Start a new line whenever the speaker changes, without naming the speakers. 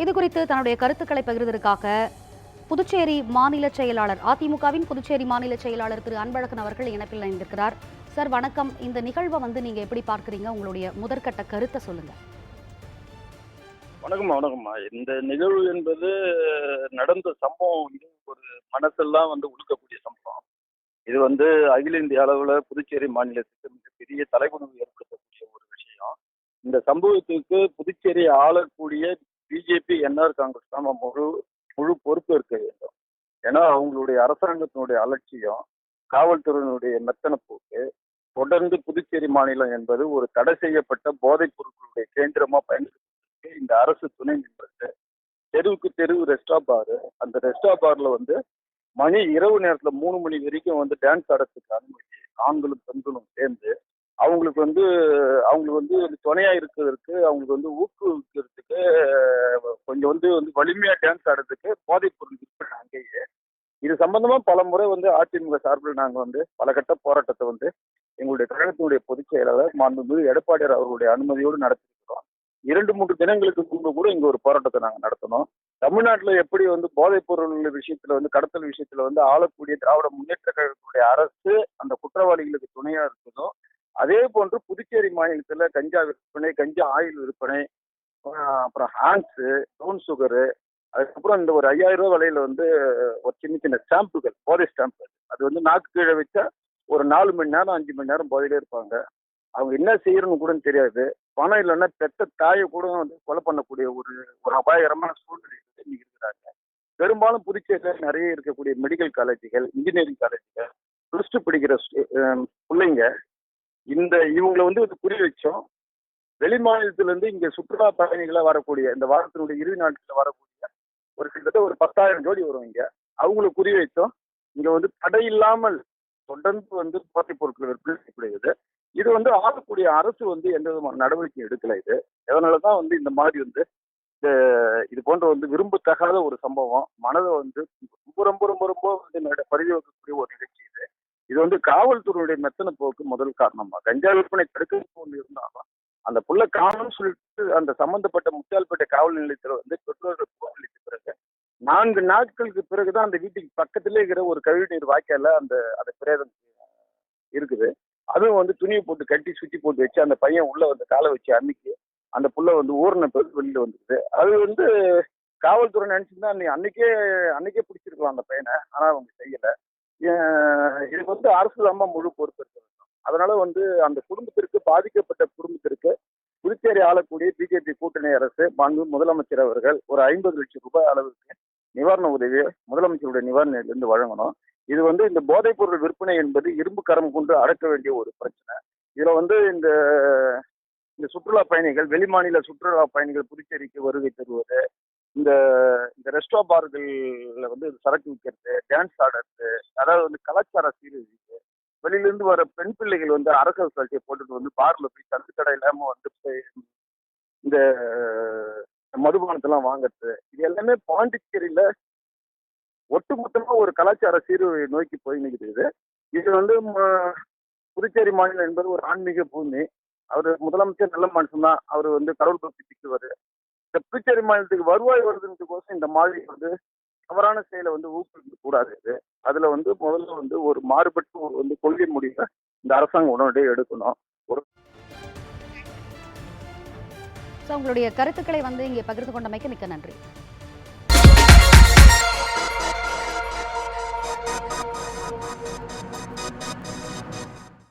இது குறித்து தன்னுடைய கருத்துக்களை பகிர்வதற்காக புதுச்சேரி மாநில செயலாளர் அதிமுகவின் புதுச்சேரி மாநில செயலாளர் திரு அன்பழகன் அவர்கள் இணைப்பில் இணைந்திருக்கிறார். சார் வணக்கம். இந்த நிகழ்வை வந்து நீங்க எப்படி பார்க்குறீங்க? உங்களுடைய முதற்கட்ட கருத்தை சொல்லுங்க.
வணக்கம்மா வணக்கம்மா. இந்த நிகழ்வு என்பது நடந்த சம்பவம் வந்து ஒரு மனசெல்லாம் வந்து உழுக்கக்கூடிய சம்பவம். இது வந்து அகில இந்திய அளவில் புதுச்சேரி மாநிலத்துக்கு மிகப்பெரிய தலைகுணவு ஏற்படுத்தக்கூடிய ஒரு விஷயம். இந்த சம்பவத்துக்கு புதுச்சேரி ஆளக்கூடிய பிஜேபி என்ஆர் காங்கிரஸ் தான் முழு முழு பொறுப்பு இருக்க வேண்டும். ஏன்னா அவங்களுடைய அரசாங்கத்தினுடைய அலட்சியம் காவல்துறையினுடைய மெத்தன போக்கு தொடர்ந்து புதுச்சேரி மாநிலம் என்பது ஒரு தடை செய்யப்பட்ட போதைப் பொருட்களுடைய கேந்திரமா பயன்படுத்தி இந்த அரசு துணை நின்றது தெருவுக்கு தெருவு ரெஸ்டா பாரு அந்த ரெஸ்டா பார்ல வந்து மணி இரவு நேரத்துல மூணு மணி வரைக்கும் வந்து டான்ஸ் ஆடுறதுக்கு அனுமதி ஆண்களும் பெண்களும் சேர்ந்து அவங்களுக்கு வந்து அவங்களுக்கு வந்து துணையா இருக்கிறதுக்கு அவங்களுக்கு வந்து வந்து வந்து வலிமையா டான்ஸ் ஆடுறதுக்கு போதைப் பொருள் விற்பனை அங்கேயே. இது சம்பந்தமா பல முறை வந்து அதிமுக சார்பில் நாங்க வந்து பல கட்ட போராட்டத்தை வந்து எங்களுடைய கழகத்தினுடைய பொதுச் செயலாளர் மாண்புமிகு எடப்பாடியார் அவர்களுடைய அனுமதியோடு நடத்திருக்கிறோம். இரண்டு மூன்று தினங்களுக்கு முன்பு கூட இங்க ஒரு போராட்டத்தை நாங்க நடத்தணும் தமிழ்நாட்டில் எப்படி வந்து போதைப் பொருள் விஷயத்துல வந்து கடத்தல் விஷயத்துல வந்து ஆளக்கூடிய திராவிட முன்னேற்ற கழகத்தினுடைய அரசு அந்த குற்றவாளிகளுக்கு துணையா இருக்குதோ அதே போன்று புதுச்சேரி மாநிலத்துல கஞ்சா விற்பனை கஞ்சா ஆயில் விற்பனை அப்புறம் ஹான்ஸு ப்ரௌன் சுகரு அதுக்கப்புறம் இந்த ஒரு ஐயாயிரம் ரூபாய் விலையில வந்து ஒரு சின்ன சின்ன ஸ்டாம்புகள் போதை ஸ்டாம்பு அது வந்து நாக்கு கீழே வச்சா ஒரு நாலு மணி நேரம் அஞ்சு மணி நேரம் போதையிலே இருப்பாங்க. அவங்க என்ன செய்யணும்னு கூட தெரியாது. பணம் இல்லைன்னா பெத்த தாயை கூட வந்து கொலை பண்ணக்கூடிய ஒரு ஒரு அபாயகரமான சூழ்நிலை இன்னைக்கு இருக்கிறாங்க. பெரும்பாலும் புதுச்சேரியில் நிறைய இருக்கக்கூடிய மெடிக்கல் காலேஜுகள் இன்ஜினியரிங் காலேஜுகள் ப்ளஸ் டூ படிக்கிற பிள்ளைங்க இந்த இவங்களை வந்து இது குறி வச்சோம். வெளிமாநிலத்திலிருந்து இங்க சுற்றுலா பயணிகளை வரக்கூடிய இந்த வாரத்தினுடைய இறுதி நாட்களில் வரக்கூடிய ஒரு கிட்டத்தட்ட ஒரு பத்தாயிரம் ஜோடி வரும் இங்க. அவங்களை குறி வைத்தோம். இங்க வந்து தடை இல்லாமல் தொடர்ந்து வந்து போதைப் பொருட்கள் விற்பனை செய்யப்படுகிறது இது வந்து ஆளக்கூடிய அரசு வந்து எந்த விதமான நடவடிக்கை எடுக்கல இது. அதனாலதான் வந்து இந்த மாதிரி வந்து இது போன்ற வந்து விரும்பத்தகாத ஒரு சம்பவம் மனதை வந்து ரொம்ப ரொம்ப ரொம்ப ரொம்ப வந்து நட- பரிதவிக்கக்கூடிய ஒரு நிகழ்ச்சி இது. இது வந்து காவல்துறையுடைய மெத்தன போக்கு முதல் காரணமா? கஞ்சா விற்பனை தடுக்க ஒன்று இருந்தாலும் அந்த புள்ள காணும்னு சொல்லிட்டு அந்த சம்பந்தப்பட்ட முத்தியால்பேட்டை காவல் நிலையத்தில் வந்து பெற்றோர்கள் புகாரளித்த பிறகு நான்கு நாட்களுக்கு பிறகுதான் அந்த வீட்டுக்கு பக்கத்திலே இருக்கிற ஒரு கழிவுநீர் வாய்க்கால அந்த அந்த பிரேதம் இருக்குது. அதுவும் வந்து துணியை போட்டு கட்டி சுத்தி போட்டு வச்சு அந்த பையன் உள்ள வந்து காலை வச்சு அன்னைக்கு அந்த புள்ள வந்து ஊர்ன பிறகு வெளியில வந்துருது. அது வந்து காவல்துறை நினைச்சுன்னா நீ அன்னைக்கே அன்னைக்கே பிடிச்சிருக்கலாம் அந்த பையனை. ஆனா அவங்க செய்யல. ஏன் வந்து அரசு அம்மா முழு பொறுப்பு இருக்க அதனால வந்து அந்த குடும்பத்திற்கு பாதிக்கப்பட்ட குடும்பத்திற்கு புதுச்சேரி ஆளக்கூடிய பிஜேபி கூட்டணி அரசு மாண்பு முதலமைச்சர் அவர்கள் ஒரு ஐம்பது லட்சம் ரூபாய் அளவுக்கு நிவாரண உதவியை முதலமைச்சருடைய நிவாரண வழங்கணும். இது வந்து இந்த போதைப் பொருள் விற்பனை என்பது இரும்பு கரம் கொண்டு அடக்க வேண்டிய ஒரு பிரச்சனை. இதுல வந்து இந்த இந்த சுற்றுலா பயணிகள் வெளிமாநில சுற்றுலா பயணிகள் புதுச்சேரிக்கு வருகை தருவது இந்த இந்த ரெஸ்டோ பார்கள்ல வந்து சரக்கு விற்கிறது டான்ஸ் ஆடுறது அதாவது வந்து கலாச்சார சீரழிவு வெளியில இருந்து வர பெண் பிள்ளைகள் வந்து அரசு சல்ட்டியை போட்டுட்டு வந்து பார்ல போய் தட்டு கடை இல்லாம வந்து போய் இந்த மதுபானத்தெல்லாம் வாங்குறது. இது எல்லாமே பாண்டிச்சேரியில ஒட்டுமொத்தமா ஒரு கலாச்சார சீர்வை நோக்கி போய் நிற்கிறது இது வந்து புதுச்சேரி மாநிலம் என்பது ஒரு ஆன்மீக பூமி. அவர் முதலமைச்சர் நல்ல மனுஷன் தான். அவர் வந்து கடவுள் பக்தி திக்குவாரு இந்த புதுச்சேரி மாநிலத்துக்கு வருவாய் வருதுன்றதுக்கோசம் இந்த மாதிரி வந்து தவறான செயலை வந்து ஊக்குவிக்க கூடாது இது. அதுல வந்து முதல்ல வந்து ஒரு மாறுபட்டு ஒரு வந்து கொள்கை முடிவை இந்த அரசாங்கம் உடனடியாக எடுக்கணும்.
ஒரு உங்களுடைய கருத்துக்களை வந்து இங்கே பகிர்ந்து கொண்டமைக்கு மிக்க நன்றி.